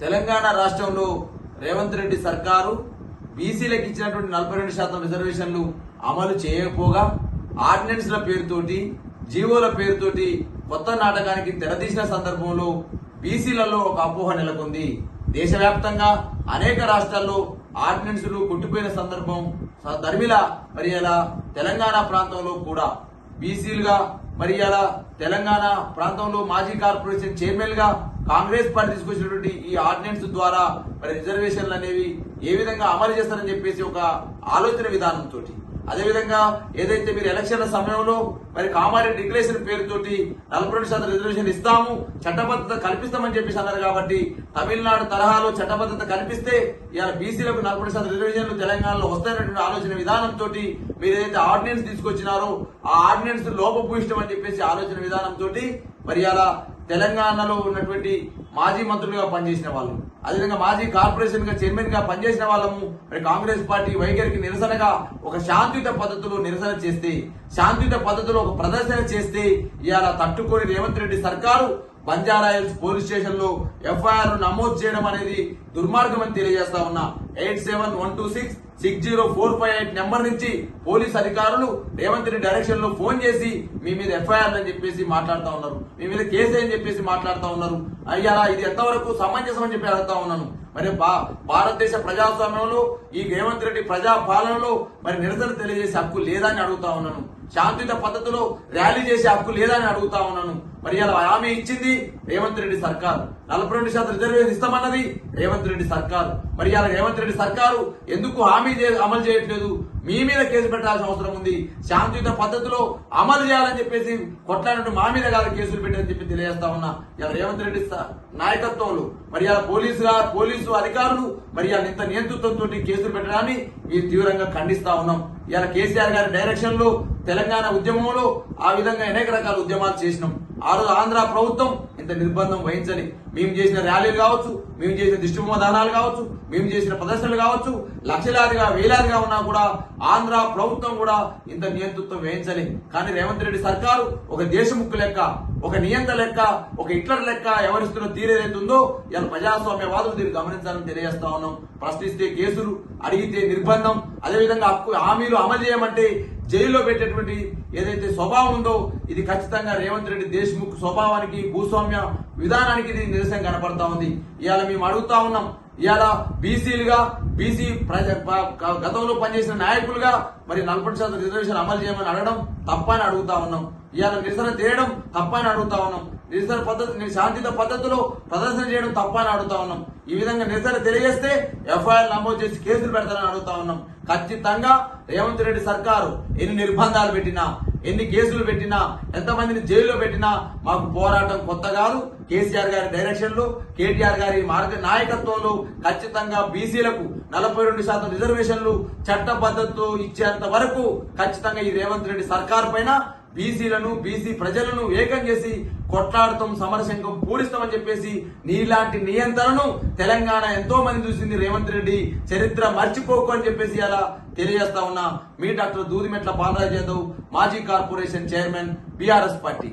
తెలంగాణ రాష్ట్రంలో రేవంత్ రెడ్డి సర్కారు బీసీలకు ఇచ్చినటువంటి నలభై రెండు శాతం రిజర్వేషన్లు అమలు చేయకపోగా ఆర్డినెన్స్ల పేరుతోటి జీవోల పేరుతోటి కొత్త నాటకానికి తెరదీసిన సందర్భంలో బీసీలలో ఒక అపోహ నెలకొంది. దేశవ్యాప్తంగా అనేక రాష్ట్రాల్లో ఆర్డినెన్సులు కొట్టిపోయిన సందర్భం స- దరిమిల మరి తెలంగాణ ప్రాంతంలో కూడా బీసీలుగా మరి అలా తెలంగాణ ప్రాంతంలో మాజీ కార్పొరేషన్ చైర్మన్గా కాంగ్రెస్ పార్టీ తీసుకొచ్చినటువంటి ఈ ఆర్డినెన్స్ ద్వారా మరి రిజర్వేషన్లు అనేవి ఏ విధంగా అమలు చేస్తారని చెప్పేసి ఒక ఆలోచన విధానంతో అదేవిధంగా ఏదైతే మీరు ఎలక్షన్ల సమయంలో మరి కామారెడ్డి డిక్లరేషన్ పేరుతోటి నలభై రెండు శాతం రిజర్వేషన్ ఇస్తాము చట్టబద్ధత కల్పిస్తామని చెప్పేసి అన్నారు కాబట్టి తమిళనాడు తరహాలో చట్టబద్ధత కల్పిస్తే ఇలా బీసీలకు నలభై శాతం రిజర్వేషన్లు తెలంగాణలో వస్తాయనేటువంటి ఆలోచన విధానంతో మీరు ఏదైతే ఆర్డినెన్స్ తీసుకొచ్చినారో ఆ ఆర్డినెన్స్ లోపభూయిష్టం అని చెప్పేసి ఆలోచన విధానంతో మరి అలా తెలంగాణలో ఉన్నటువంటి మాజీ మంత్రులుగా పనిచేసిన వాళ్ళు. అదేవిధంగా మాజీ కార్పొరేషన్గా చైర్మన్గా పనిచేసిన వాళ్ళము మరి కాంగ్రెస్ పార్టీ వైఖరికి నిరసనగా ఒక శాంతియుత పద్ధతిలో నిరసన చేస్తే శాంతియుత పద్ధతిలో ఒక ప్రదర్శన చేస్తే ఇవాళ తట్టుకొని రేవంత్ రెడ్డి సర్కారు బంజారా హిల్స్ పోలీస్ స్టేషన్లో ఎఫ్ఐఆర్ నమోదు చేయడం అనేది దుర్మార్గం అని తెలియజేస్తా ఉన్నా. Eight seven one two six six zero four five eight number నుంచి పోలీస్ అధికారులు రేవంత్ రెడ్డి డైరెక్షన్లో ఫోన్ చేసి మీ మీద ఎఫ్ఐఆర్ అని చెప్పేసి మాట్లాడుతా ఉన్నారు. మీ మీద కేసు అని చెప్పేసి మాట్లాడుతా ఉన్నారు. అయ్యా ఇది ఎంతవరకు సమంజసం అని చెప్పి అడుగుతా ఉన్నాను. మరి భారతదేశ ప్రజాస్వామ్యంలో ఈ రేవంత్ రెడ్డి ప్రజా పాలనలో మరి నిరసన తెలియజేసే హక్కు లేదా అని అడుగుతా ఉన్నాను. శాంతియుత పద్ధతిలో ర్యాలీ చేసే హక్కు లేదని అడుగుతా ఉన్నాను. మరి అలా హామీ ఇచ్చింది రేవంత్ రెడ్డి సర్కార్. నలభై రెండు శాతం రిజర్వేషన్ ఇస్తామన్నది రేవంత్ రెడ్డి సర్కార్. మరి అలా రేవంత్ రెడ్డి సర్కారు ఎందుకు హామీ అమలు చేయట్లేదు? మీ మీద కేసు పెట్టాల్సిన అవసరం ఉంది. శాంతియుత పద్ధతిలో అమలు చేయాలని చెప్పేసి కొట్లాడినట్టు మా మీద కాదు కేసులు పెట్టని చెప్పి తెలియజేస్తా ఉన్నా. ఇలా రేవంత్ రెడ్డి స- నాయకత్వంలో మరి ఇలా పోలీసుగా పోలీసు అధికారులు మరి ఇలా ఇంత నియంతృత్వంతో కేసులు పెట్టడాన్ని మేము తీవ్రంగా ఖండిస్తా ఉన్నాం. ఇలా కేసీఆర్ గారి డైరెక్షన్లో తెలంగాణ ఉద్యమంలో ఆ విధంగా అనేక రకాల ఉద్యమాలు చేసినాం. ఆ రోజు ఆంధ్ర ప్రభుత్వం ఇంత నిర్బంధం వహించని మేము చేసిన ర్యాలీలు కావచ్చు మేము చేసిన దిష్టిబొమ్మదానాలు కావచ్చు మేము చేసిన ప్రదర్శనలు కావచ్చు లక్షలాదిగా వేలాదిగా ఉన్నా కూడా ఆంధ్ర ప్రభుత్వం కూడా ఇంత నియంతృత్వం వేయించలే కానీ రేవంత్ రెడ్డి సర్కారు ఒక దేశముక్కు లెక్క ఒక నియంత లెక్క ఒక హిట్లర్ లెక్క ఎవరిస్తున్న తీరేదైతుందో ఇలా ప్రజాస్వామ్యవాదులు దీన్ని గమనించాలని తెలియజేస్తా ఉన్నాం. ప్రశ్నిస్తే కేసులు అడిగితే నిర్బంధం అదేవిధంగా హక్కు హామీలు అమలు చేయమంటే జైల్లో పెట్టేటువంటి ఏదైతే స్వభావం ఉందో ఇది ఖచ్చితంగా రేవంత్ రెడ్డి దేశ్ముఖ్ స్వభావానికి భూస్వామ్య విధానానికి ఇది నిరసన కనపడతా ఉంది. ఇవాళ మేము అడుగుతా ఉన్నాం. ఇవాళ బీసీలుగా బీసీ ప్రజ గతంలో పనిచేసిన నాయకులుగా మరి నలభై శాతం రిజర్వేషన్ అమలు చేయమని అడగడం తప్పని అడుగుతా ఉన్నాం. ఇవాళ నిరసన చేయడం తప్పని అడుగుతా ఉన్నాం. నిరసన పద్ధతి శాంతియుత పద్ధతిలో ప్రదర్శన చేయడం తప్పని అడుగుతా ఉన్నాం. ఈ విధంగా నిరసన తెలియజేస్తే ఎఫ్ఐఆర్ నమోదు చేసి కేసులు పెడతారని అడుగుతా ఉన్నాం. ఖచ్చితంగా రేవంత్ రెడ్డి సర్కారు ఎన్ని నిర్బంధాలు పెట్టినా ఎన్ని కేసులు పెట్టినా ఎంతమందిని జైల్లో పెట్టినా మాకు పోరాటం కొత్త కాదు. కేసీఆర్ గారి డైరెక్షన్లో కేటీఆర్ గారి మార్గ నాయకత్వంలో ఖచ్చితంగా బీసీలకు నలభై రెండు శాతం రిజర్వేషన్లు చట్టబద్ధతతో ఇచ్చేంత వరకు ఖచ్చితంగా ఈ రేవంత్ రెడ్డి సర్కార్ పైన బీసీలను బీసీ ప్రజలను ఏకం చేసి కొట్లాడతాం సమరశంకం పూరిస్తామని చెప్పేసి నీలాంటి నియంత్రణను తెలంగాణ ఎంతో మంది చూసింది రేవంత్ రెడ్డి. చరిత్ర మర్చిపోకు అని చెప్పేసి అలా తెలియజేస్తా ఉన్నా. మీ డాక్టర్ దూదిమెట్ల బాలరాజ్ యాదవ్ మాజీ కార్పొరేషన్ చైర్మన్ బీఆర్ఎస్ పార్టీ.